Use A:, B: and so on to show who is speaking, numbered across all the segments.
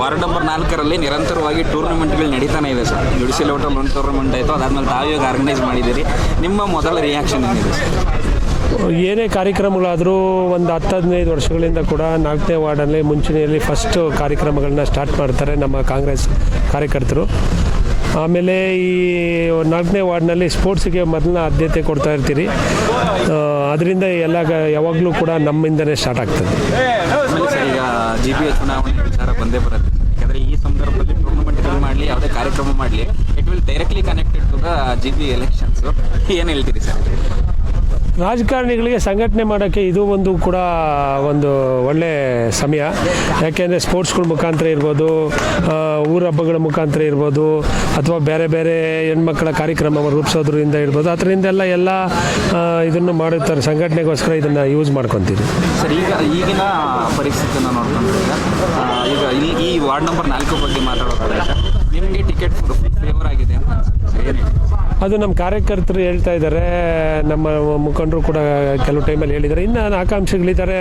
A: Ward number ನಾಲ್ಕರಲ್ಲಿ ನಿರಂತರವಾಗಿ ಟೂರ್ನಮೆಂಟ್ಗಳು ನಡೀತಾನೆ ಇದೆ ಸರ್. ಜುಡಿಷಿಯಲ್ ಹೋಟೆಲ್ ಒಂದು ಟೂರ್ನಮೆಂಟ್ ಆಯಿತು ಅದಾದ್ಮೇಲೆ ತಾವೀಗ ಆರ್ಗನೈಸ್ ಮಾಡಿದ್ದೀರಿ. ನಿಮ್ಮ ಮೊದಲ ರಿಯಾಕ್ಷನ್ ಏನಿದೆ
B: ಏನೇ ಕಾರ್ಯಕ್ರಮಗಳಾದರೂ ಒಂದು ಹತ್ತು ಹದಿನೈದು ವರ್ಷಗಳಿಂದ ಕೂಡ ನಾಲ್ಕನೇ ವಾರ್ಡಲ್ಲಿ ಮುಂಚೂಣಿಯಲ್ಲಿ ಫಸ್ಟು ಕಾರ್ಯಕ್ರಮಗಳನ್ನ ಸ್ಟಾರ್ಟ್ ಮಾಡ್ತಾರೆ ನಮ್ಮ ಕಾಂಗ್ರೆಸ್ ಕಾರ್ಯಕರ್ತರು. ಆಮೇಲೆ ಈ ನಾಲ್ಕನೇ ವಾರ್ಡ್ನಲ್ಲಿ ಸ್ಪೋರ್ಟ್ಸಿಗೆ ಮೊದಲ ಆದ್ಯತೆ ಕೊಡ್ತಾ ಇರ್ತೀರಿ. ಅದರಿಂದ ಎಲ್ಲ ಯಾವಾಗಲೂ ಕೂಡ ನಮ್ಮಿಂದನೇ ಸ್ಟಾರ್ಟ್ ಆಗ್ತದೆ.
A: ಜಿ ಬಿ ಚುನಾವಣೆ ವಿಚಾರ ಬಂದೇ ಬರುತ್ತೆ. ಯಾಕಂದ್ರೆ ಈ ಸಂದರ್ಭದಲ್ಲಿ ಟೂರ್ನಮೆಂಟ್ ಮಾಡಲಿ, ಯಾವುದೇ ಕಾರ್ಯಕ್ರಮ ಮಾಡಲಿ it will directly connected to the G B elections ಏನು ಹೇಳ್ತೀರಿ ಸರ್?
B: ರಾಜಕಾರಣಿಗಳಿಗೆ ಸಂಘಟನೆ ಮಾಡೋಕ್ಕೆ ಇದು ಒಂದು ಕೂಡ ಒಂದು ಒಳ್ಳೆ ಸಮಯ. ಯಾಕೆಂದರೆ ಸ್ಪೋರ್ಟ್ಸ್ಗಳ ಮುಖಾಂತರ ಇರ್ಬೋದು ಊರ ಹಬ್ಬಗಳ ಮುಖಾಂತರ ಇರ್ಬೋದು, ಅಥವಾ ಬೇರೆ ಬೇರೆ ಹೆಣ್ಮಕ್ಕಳ ಕಾರ್ಯಕ್ರಮ ರೂಪಿಸೋದ್ರಿಂದ ಇರ್ಬೋದು, ಅದರಿಂದೆಲ್ಲ ಎಲ್ಲ ಎಲ್ಲ ಇದನ್ನು ಮಾಡುತ್ತಾರೆ ಸಂಘಟನೆಗೋಸ್ಕರ ಇದನ್ನು ಯೂಸ್ ಮಾಡ್ಕೊತೀವಿ.
A: ಸರ್, ಈಗ ಈಗಿನ ಪರಿಸ್ಥಿತಿಯನ್ನು ಈಗ ಈ ವಾರ್ಡ್ ನಂಬರ್ ನಾಲ್ಕು ಬಗ್ಗೆ ಮಾತಾಡೋದಾದ್ರೆ, ನಿಮಗೆ ಟಿಕೆಟ್ ಫೇವರ್ ಆಗಿದೆ ಅಂತ
B: ಅದು ನಮ್ಮ ಕಾರ್ಯಕರ್ತರು ಹೇಳ್ತಾ ಇದ್ದಾರೆ, ನಮ್ಮ ಮುಖಂಡರು ಕೂಡ ಕೆಲವು ಟೈಮಲ್ಲಿ ಹೇಳಿದ್ದಾರೆ. ಇನ್ನು ಆಕಾಂಕ್ಷಿಗಳಿದ್ದಾರೆ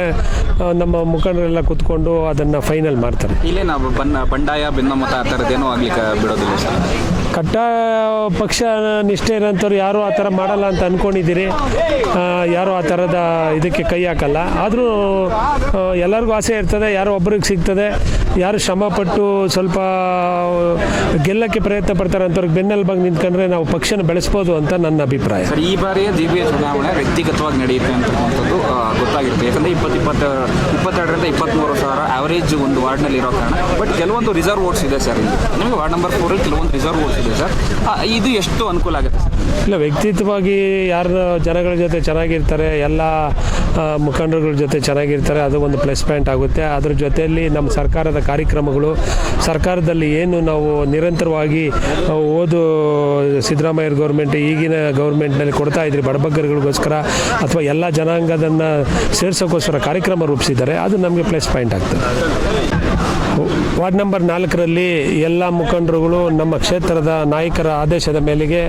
B: ನಮ್ಮ ಮುಖಂಡರೆಲ್ಲ ಕೂತ್ಕೊಂಡು ಅದನ್ನು ಫೈನಲ್ ಮಾಡ್ತಾರೆ.
A: ಇಲ್ಲೇ ನಾವು ಬನ್ನ ಬಂಡಾಯ ಭಿನ್ನಮತ ಆ ಥರದ್ದೇನೂ ಆಗ್ಲಿಕ್ಕೆ ಬಿಡೋದಿಲ್ಲ ಸರ್?
B: ಕಟ್ಟ ಪಕ್ಷ ನಿಷ್ಠೆ ಇರೋಂಥವ್ರು ಯಾರು ಆ ಥರ ಮಾಡಲ್ಲ ಅಂತ ಅಂದ್ಕೊಂಡಿದ್ದೀರಿ ಯಾರು ಆ ಥರದ ಇದಕ್ಕೆ ಕೈ ಹಾಕಲ್ಲ. ಆದರೂ ಎಲ್ಲರಿಗೂ ಆಸೆ ಇರ್ತದೆ, ಯಾರೋ ಒಬ್ರಿಗೆ ಸಿಗ್ತದೆ, ಯಾರು ಶ್ರಮಪಟ್ಟು ಸ್ವಲ್ಪ ಗೆಲ್ಲಕ್ಕೆ ಪ್ರಯತ್ನ ಪಡ್ತಾರೆ ಅಂಥವ್ರಿಗೆ ಬೆನ್ನೆಲುಬಾಗಿ ನಿಂತ್ಕೊಂಡ್ರೆ ನಾವು ಪಕ್ಷನ ಬೆಳೆಸ್ಬೋದು ಅಂತ ನನ್ನ ಅಭಿಪ್ರಾಯ.
A: ಈ ಬಾರಿಯ ಎ ಚುನಾವಣೆ ವ್ಯಕ್ತಿಗತವಾಗಿ ನಡೆಯುತ್ತೆ ಅಂತಕ್ಕಂಥದ್ದು ಗೊತ್ತಾಗಿರುತ್ತೆ. ಯಾಕಂದರೆ ಇಪ್ಪತ್ತು ಇಪ್ಪತ್ತ ಇಪ್ಪತ್ತೆರಡರಿಂದ ಇಪ್ಪತ್ತ್ಮೂರು ಸಾವಿರ ಆವರೇಜ್ ಒಂದು ವಾರ್ಡ್ನಲ್ಲಿ ಇರೋ ಕಾರಣ. ಬಟ್ ಕೆಲವೊಂದು ರಿಸರ್ವ್ ವೋಟ್ಸ್ ಇದೆ ಸರ್ ಇಲ್ಲಿ. ನಿಮಗೆ ವಾರ್ಡ್ ನಂಬರ್ ಫೋರಲ್ಲಿ ಕೆಲವೊಂದು ರಿಸರ್ವ್ ವೋಟ್ಸ್ ಇದೆ ಸರ್ ಇದು ಎಷ್ಟು ಅನುಕೂಲ ಆಗುತ್ತೆ ಸರ್
B: ಇಲ್ಲ, ವ್ಯಕ್ತಿತ್ವವಾಗಿ ಯಾರು ಜನಗಳ ಜೊತೆ ಚೆನ್ನಾಗಿರ್ತಾರೆ, ಎಲ್ಲ ಮುಖಂಡರುಗಳ ಜೊತೆ ಚೆನ್ನಾಗಿರ್ತಾರೆ, ಅದು ಒಂದು ಪ್ಲಸ್ ಪಾಯಿಂಟ್ ಆಗುತ್ತೆ. ಅದ್ರ ಜೊತೆಯಲ್ಲಿ ನಮ್ಮ ಸರ್ಕಾರದ ಕಾರ್ಯಕ್ರಮಗಳು, ಸರ್ಕಾರದಲ್ಲಿ ಏನು ನಾವು ನಿರಂತರವಾಗಿ ಓದು ಸಿದ್ದರಾಮಯ್ಯ ಗೌರ್ಮೆಂಟ್ ಈಗಿನ ಗೌರ್ಮೆಂಟ್ನಲ್ಲಿ ಕೊಡ್ತಾ ಇದ್ರಿ, ಬಡಬಗ್ಗರುಗಳಿಗೋಸ್ಕರ, ಅಥವಾ ಎಲ್ಲ ಜನಾಂಗದನ್ನು ಸೇರಿಸೋಕ್ಕೋಸ್ಕರ ಕಾರ್ಯಕ್ರಮ ರೂಪಿಸಿದ್ದಾರೆ, ಅದು ನಮಗೆ ಪ್ಲಸ್ ಪಾಯಿಂಟ್ ಆಗ್ತದೆ. ವಾರ್ಡ್ ನಂಬರ್ ನಾಲ್ಕರಲ್ಲಿ ಎಲ್ಲ ಮುಖಂಡರುಗಳು ನಮ್ಮ ಕ್ಷೇತ್ರದ ನಾಯಕರ ಆದೇಶದ ಮೇಲೆಗೆ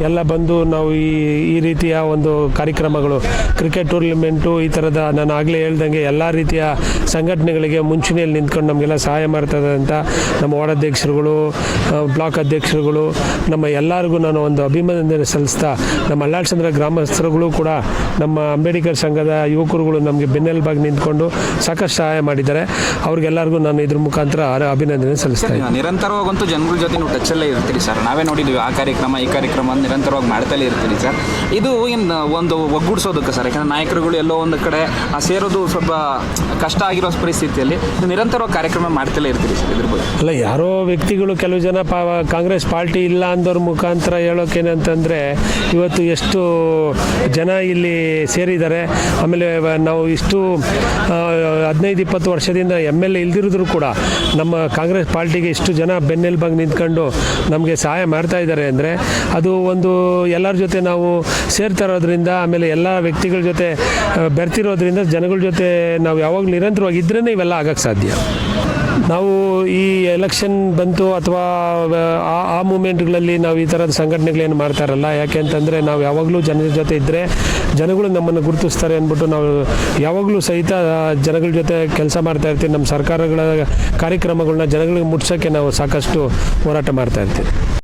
B: ಎಲ್ಲ ಬಂದು ನಾವು ಈ ಈ ರೀತಿಯ ಒಂದು ಕಾರ್ಯಕ್ರಮಗಳು ಕ್ರಿಕೆಟ್ ಟೂರ್ನಮೆಂಟು ಈ ಥರದ ನಾನು ಆಗಲೇ ಹೇಳ್ದಂಗೆ ಎಲ್ಲ ರೀತಿಯ ಸಂಘಟನೆಗಳಿಗೆ ಮುಂಚೂಣಿಯಲ್ಲಿ ನಿಂತ್ಕೊಂಡು ನಮಗೆಲ್ಲ ಸಹಾಯ ಮಾಡ್ತದೆ ಅಂತ ನಮ್ಮ ವಾರ್ಡ್ ಅಧ್ಯಕ್ಷರುಗಳು ಆ, ಬ್ಲಾಕ್ ಅಧ್ಯಕ್ಷರುಗಳು ನಮ್ಮ ಎಲ್ಲರಿಗೂ ನಾನು ಒಂದು ಅಭಿನಂದನೆ ಸಲ್ಲಿಸ್ತಾ ನಮ್ಮ ಅಲ್ಲಾಡ್ಸಂದ್ರ ಗ್ರಾಮಸ್ಥರುಗಳು ಕೂಡ ನಮ್ಮ ಅಂಬೇಡ್ಕರ್ ಸಂಘದ ಯುವಕರುಗಳು ನಮಗೆ ಬೆನ್ನೆಲುಬಾಗಿ ನಿಂತ್ಕೊಂಡು ಸಾಕಷ್ಟು ಸಹಾಯ ಮಾಡಿದ್ದಾರೆ. ಅವ್ರಿಗೆಲ್ಲರಿಗೂ ನಾನು ಇದ್ರ ಮುಖಾಂತರ ಅಭಿನಂದನೆ ಸಲ್ಲಿಸ್ತಾ ಇದ್ದೀನಿ.
A: ನಿರಂತರವಾಗಂತೂ ಜನಗಳ ಜೊತೆ ನೀವು ಟಚ್ಚಲ್ಲೇ ಇರ್ತೀರಿ ಸರ್. ನಾವೇ ನೋಡಿದ್ವಿ ಆ ಕಾರ್ಯಕ್ರಮ ಈ ಕಾರ್ಯಕ್ರಮ ನಿರಂತರವಾಗಿ ಮಾಡ್ತಲೇ ಇರ್ತೀರಿ ಸರ್. ಇದು ಏನು ಒಂದು ಒಗ್ಗೂಡಿಸೋದಕ್ಕೆ ಸರ್? ಯಾಕಂದ್ರೆ ನಾಯಕರುಗಳು ಎಲ್ಲೋ ಒಂದು ಕಡೆ ಆ ಸೇರೋದು ಸ್ವಲ್ಪ ಕಷ್ಟ ಆಗಿರೋ ಪರಿಸ್ಥಿತಿಯಲ್ಲಿ ನಿರಂತರವಾಗಿ ಕಾರ್ಯಕ್ರಮ ಮಾಡ್ತಲೇ ಇರ್ತೀರಿ ಸರ್ ಇದ್ರ ಬಗ್ಗೆ.
B: ಅಲ್ಲ ಯಾರೋ ವ್ಯಕ್ತಿಗಳು ಕೆಲವು ಜನ ಪಾ ಕಾಂಗ್ರೆಸ್ ಪಾರ್ಟಿ ಇಲ್ಲ ಅಂದವ್ರ ಮುಖಾಂತರ ಹೇಳೋಕೇನಂತಂದರೆ ಇವತ್ತು ಎಷ್ಟು ಜನ ಇಲ್ಲಿ ಸೇರಿದ್ದಾರೆ ಆಮೇಲೆ ನಾವು ಇಷ್ಟು ಹದಿನೈದು ಇಪ್ಪತ್ತು ವರ್ಷದಿಂದ ಎಂ ಎಲ್ ಎ ಇಲ್ದಿರಿದ್ರು ಕೂಡ ನಮ್ಮ ಕಾಂಗ್ರೆಸ್ ಪಾರ್ಟಿಗೆ ಇಷ್ಟು ಜನ ಬೆನ್ನೆಲುಬಾಗಿ ನಿಂತ್ಕೊಂಡು ನಮಗೆ ಸಹಾಯ ಮಾಡ್ತಾ ಇದ್ದಾರೆ ಅಂದರೆ ಅದು ಒಂದು ಎಲ್ಲರ ಜೊತೆ ನಾವು ಸೇರ್ತಾ ಇರೋದ್ರಿಂದ ಆಮೇಲೆ ಎಲ್ಲ ವ್ಯಕ್ತಿಗಳ ಜೊತೆ ಬೆರ್ತಿರೋದ್ರಿಂದ ಜನಗಳ ಜೊತೆ ನಾವು ಯಾವಾಗಲೂ ನಿರಂತರವಾಗಿ ಇದ್ರೇ ಇವೆಲ್ಲ ಆಗಕ್ಕೆ ಸಾಧ್ಯ. ನಾವು ಈ ಎಲೆಕ್ಷನ್ ಬಂತು ಅಥವಾ, ಆ ಆ ಮೂಮೆಂಟ್ಗಳಲ್ಲಿ ನಾವು ಈ ಥರದ ಸಂಘಟನೆಗಳೇನು ಮಾಡ್ತಾರಲ್ಲ, ಯಾಕೆ ಅಂತಂದರೆ ನಾವು ಯಾವಾಗಲೂ ಜನರ ಜೊತೆ ಇದ್ದರೆ ಜನಗಳು ನಮ್ಮನ್ನು ಗುರುತಿಸ್ತಾರೆ ಅಂದ್ಬಿಟ್ಟು ನಾವು ಯಾವಾಗಲೂ ಸಹಿತ ಜನಗಳ ಜೊತೆ ಕೆಲಸ ಮಾಡ್ತಾ ಇರ್ತೀವಿ. ನಮ್ಮ ಸರ್ಕಾರಗಳ ಕಾರ್ಯಕ್ರಮಗಳನ್ನ ಜನಗಳಿಗೆ ಮುಟ್ಸೋಕ್ಕೆ ನಾವು ಸಾಕಷ್ಟು ಹೋರಾಟ ಮಾಡ್ತಾ ಇರ್ತೀವಿ.